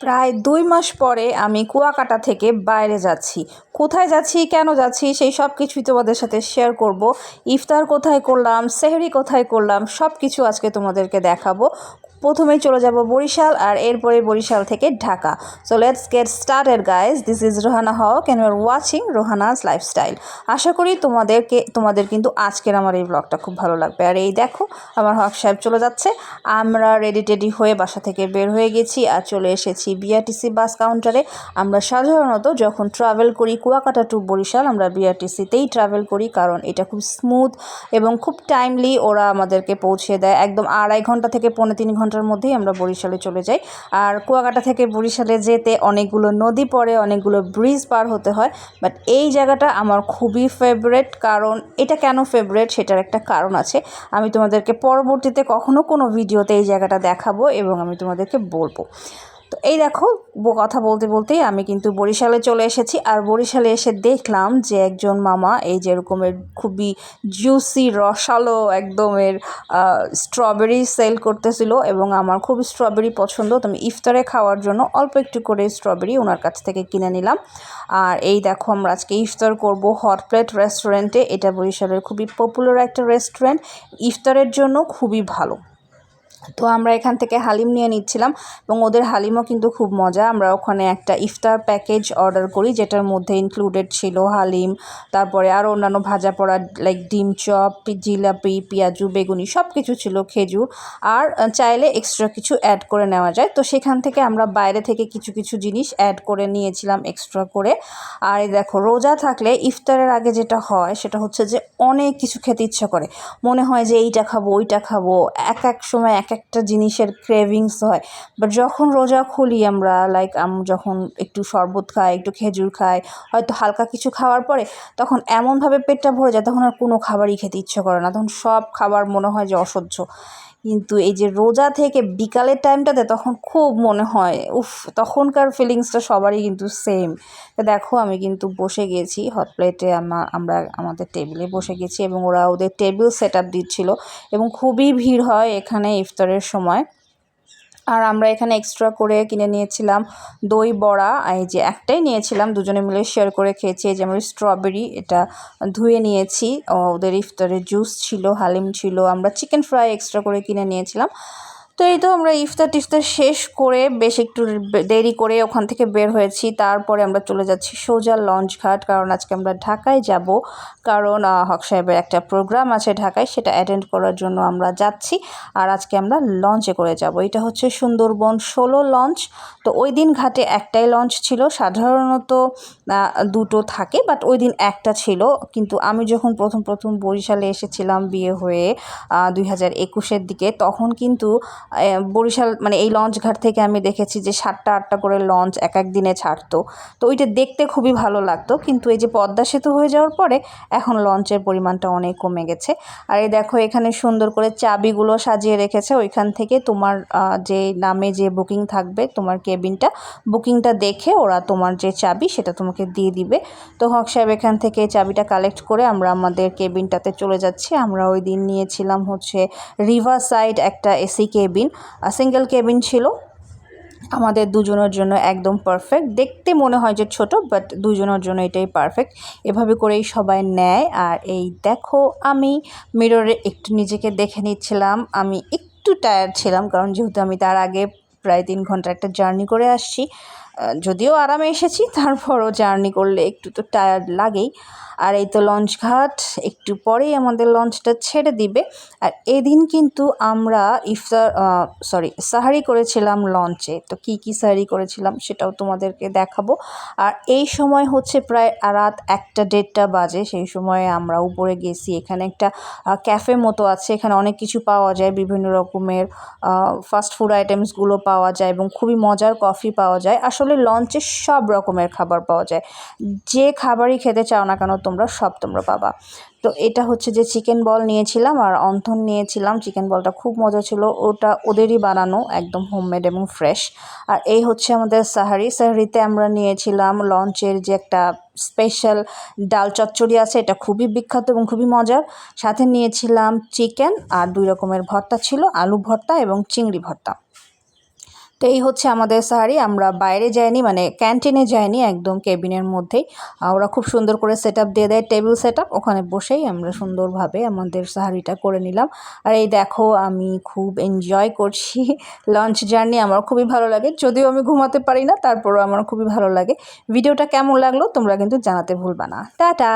প্রায় দুই মাস পরে আমি কুয়াকাটা থেকে বাইরে যাচ্ছি। কোথায় যাচ্ছি, কেন যাচ্ছি, সেই সব কিছুই তোমাদের সাথে শেয়ার করব। ইফতার কোথায় করলাম, সেহরি কোথায় করলাম সব কিছু আজকে তোমাদেরকে দেখাবো। প্রথমেই চলে যাব বরিশাল আর এরপরে বরিশাল থেকে Dhaka. So let's get started guys this is Rohana Haque and you're watching Rohana's lifestyle আশা করি তোমাদেরকে, তোমাদের কিন্তু আজকের আমার এই ব্লগটা খুব ভালো লাগবে। আর এই দেখো, আমার হক সাহেব চলে যাচ্ছে। আমরা রেডি টেডি হয়ে বাসা থেকে বের হয়ে গেছি আর চলে এসেছি বিআরটিসি বাস কাউন্টারে আমরা সাধারণত যখন ট্রাভেল করি কুয়াকাটা টু বরিশাল, আমরা বিআরটিসিতেই ট্রাভেল করি কারণ এটা খুব স্মুথ এবং খুব টাইমলি ওরা আমাদেরকে পৌঁছে দেয়। একদম আড়াই ঘণ্টা থেকে পৌনে তিন ঘণ্টার মধ্যেই আমরা বরিশালে চলে যাই। আর কুয়াকাটা থেকে বরিশালে যেতে অনেকগুলো নদী পড়ে, অনেকগুলো ব্রিজ পার হতে হয় বাট এই জায়গাটা আমার খুবই ফেভারেট কারণ এটা কেন ফেভারেট সেটার একটা কারণ আছে। আমি তোমাদেরকে পরবর্তীতে কখনো কোনো ভিডিওতে এই জায়গাটা দেখাবো এবং আমি তোমাদেরকে বলব। তো এই দেখো কথা বলতে বলতেই আমি কিন্তু বরিশালে চলে এসেছি। আর বরিশালে এসে দেখলাম যে একজন মামা এই যেরকমের খুবই জুসি রসালো একদমের স্ট্রবেরি সেল করতেছিল এবং আমার খুব স্ট্রবেরি পছন্দ। তো আমি ইফতারে খাওয়ার জন্য অল্প একটু করে স্ট্রবেরি ওনার কাছ থেকে কিনে নিলাম। আর এই দেখো আমরা আজকে ইফতার করব হট প্লেট রেস্টুরেন্টে এটা বরিশালের খুবই পপুলার একটা রেস্টুরেন্ট ইফতারের জন্য খুবই ভালো। তো আমরা এখান থেকে হালিম নিয়ে নিচ্ছিলাম এবং ওদের হালিমও কিন্তু খুব মজা। আমরা ওখানে একটা ইফতার প্যাকেজ অর্ডার করি যেটার মধ্যে ইনক্লুডেড ছিল হালিম, তারপরে আরও অন্যান্য ভাজা পড়া লাইক ডিম চপ জিলাপি, পেঁয়াজু, বেগুনি সব কিছু ছিল, খেজুর। আর চাইলে এক্সট্রা কিছু অ্যাড করে নেওয়া যায়। তো সেখান থেকে আমরা বাইরে থেকে কিছু কিছু জিনিস অ্যাড করে নিয়েছিলাম এক্সট্রা করে। আর দেখো, রোজা থাকলে ইফতারের আগে যেটা হয় সেটা হচ্ছে যে অনেক কিছু খেতে ইচ্ছা করে। মনে হয় যে এইটা খাব, ওইটা খাব। এক এক সময় এক একটা জিনিসের ক্রেভিংস হয়। বাট যখন রোজা খুলি আমরা লাইক যখন একটু শরবত খাই, একটু খেজুর খাই, হয়তো হালকা কিছু খাওয়ার পরে তখন এমনভাবে পেটটা ভরে যায়, তখন আর কোনো খাবারই খেতে ইচ্ছে করে না। তখন সব খাবার মনে হয় যে অসহ্য। কিন্তু এই যে রোজা থেকে বিকালের টাইমটাতে তখন খুব মনে হয়, উফ, তখনকার ফিলিংসটা সবারই কিন্তু সেম দেখো, আমি কিন্তু বসে গেছি হট প্লেটে আমরা আমাদের টেবিলে বসে গেছি এবং ওরা ওদের টেবিল সেট আপ দিচ্ছিল এবং খুবই ভিড় হয় এখানে ইফতারের সময়। আর আমরা এখানে এক্সট্রা করে কিনে নিয়েছিলাম দই বড়া, এই যে একটাই নিয়েছিলাম। দুজনে মিলে শেয়ার করে খেয়েছি। এই যে আমরা স্ট্রবেরি এটা ধুয়ে নিয়েছি। ওদের ইফতারের জুস ছিল, হালিম ছিল। আমরা চিকেন ফ্রাই এক্সট্রা করে কিনে নিয়েছিলাম। তো এই তো আমরা ইফতার টিফতার শেষ করে বেশ একটু দেরি করে ওখান থেকে বের হয়েছি। তারপরে আমরা চলে যাচ্ছি সোজা লঞ্চ ঘাট। কারণ আজকে আমরা ঢাকায় যাব। কারণ হক সাহেবের একটা প্রোগ্রাম আছে ঢাকায়, সেটা অ্যাটেন্ড করার জন্য আমরা যাচ্ছি। আর আজকে আমরা লঞ্চে করে যাব। এটা হচ্ছে সুন্দরবন ষোলো লঞ্চ। তো ওই দিন ঘাটে একটাই লঞ্চ ছিল। সাধারণত দুটো থাকে, বাট ওই দিন একটা ছিল। কিন্তু আমি যখন প্রথম প্রথম বরিশালে এসেছিলাম বিয়ে হয়ে দুই হাজার একুশের দিকে, তখন কিন্তু বরিশাল মানে এই লঞ্চ ঘাট থেকে আমি দেখেছি যে সাতটা, আটটা করে লঞ্চ এক এক দিনে ছাড়তো। তো ওইটা দেখতে খুবই ভালো লাগতো, কিন্তু এই যে পদ্মা সেতু হয়ে যাওয়ার পরে এখন লঞ্চের পরিমাণটা অনেক কমে গেছে। আর এই দেখো, এখানে সুন্দর করে চাবিগুলো সাজিয়ে রেখেছে। ওইখান থেকে তোমার যে নামে যে বুকিং থাকবে, তোমার কেবিনটা, বুকিংটা দেখে ওরা তোমার যে চাবি, সেটা তোমাকে দিয়ে দিবে। তো হক সাহেব এখান থেকে চাবিটা কালেক্ট করে আমরা আমাদের কেবিনটাতে চলে যাচ্ছি। আমরা ওই দিন নিয়েছিলাম হচ্ছে রিভার সাইড একটা AC cabin. Cabin single cabin ছিল। আমাদের দুজনের জন্য একদম পারফেক্ট দেখতে মনে হয় যে ছোট বাট দুজনের জন্য এটাই পারফেক্ট এভাবে করেই সবাই নেয়। আর এই দেখো, আমি মিররে একটু নিজেকে দেখে নিচ্ছিলাম। আমি একটু টায়ার্ড ছিলাম, কারণ যেহেতু আমি তার আগে প্রায় তিন ঘণ্টা একটা জার্নি করে আসছি। যদিও আরামে এসেছি, তারপরও জার্নি করলে একটু তো টায়ার্ড লাগেই। আর এই তো লঞ্চ ঘাট, একটু পরেই আমাদের লঞ্চটা ছেড়ে দিবে। আর এদিন কিন্তু আমরা ইফতার সরি সাহারি করেছিলাম লঞ্চে তো কি কি সাহারি করেছিলাম সেটাও তোমাদেরকে দেখাবো। আর এই সময় হচ্ছে প্রায় রাত একটা দেড়টা বাজে, সেই সময়ে আমরা উপরে গেছি। এখানে একটা ক্যাফে মতো আছে, এখানে অনেক কিছু পাওয়া যায়, বিভিন্ন রকমের ফাস্ট ফুড আইটেমসগুলো পাওয়া যায় এবং খুবই মজার কফি পাওয়া যায়। আসলে লঞ্চে সব রকমের খাবার পাওয়া যায়। যে খাবারই খেতে চাও না কেন, তোমরা সব তোমরা পাবা। তো এটা হচ্ছে যে চিকেন বল নিয়েছিলাম আর অন্থন নিয়েছিলাম। চিকেন বলটা খুব মজা ছিল। ওটা ওদেরই বানানো, একদম হোমমেড এবং ফ্রেশ আর এই হচ্ছে আমাদের সাহারি। সাহারিতে আমরা নিয়েছিলাম লঞ্চের যে একটা স্পেশাল ডাল চচ্চড়ি আছে, এটা খুবই বিখ্যাত এবং খুবই মজার। সাথে নিয়েছিলাম চিকেন আর দুই রকমের ভর্তা ছিল, আলু ভর্তা এবং চিংড়ি ভর্তা। তো এই হচ্ছে আমাদের সাহারি আমরা বাইরে যাইনি মানে ক্যান্টিনে যাইনি একদম কেবিনের মধ্যেই। ওরা খুব সুন্দর করে সেট দিয়ে দেয় টেবিল সেট ওখানে বসেই আমরা সুন্দরভাবে আমাদের সাহারিটা করে নিলাম। আর এই দেখো, আমি খুব এনজয় করছি লঞ্চ জার্নি আমার খুবই ভালো লাগে, যদিও আমি ঘুমাতে পারি না, তারপরও আমার খুবই ভালো লাগে। ভিডিওটা কেমন লাগল তোমরা কিন্তু জানাতে ভুলবা না। টাটা!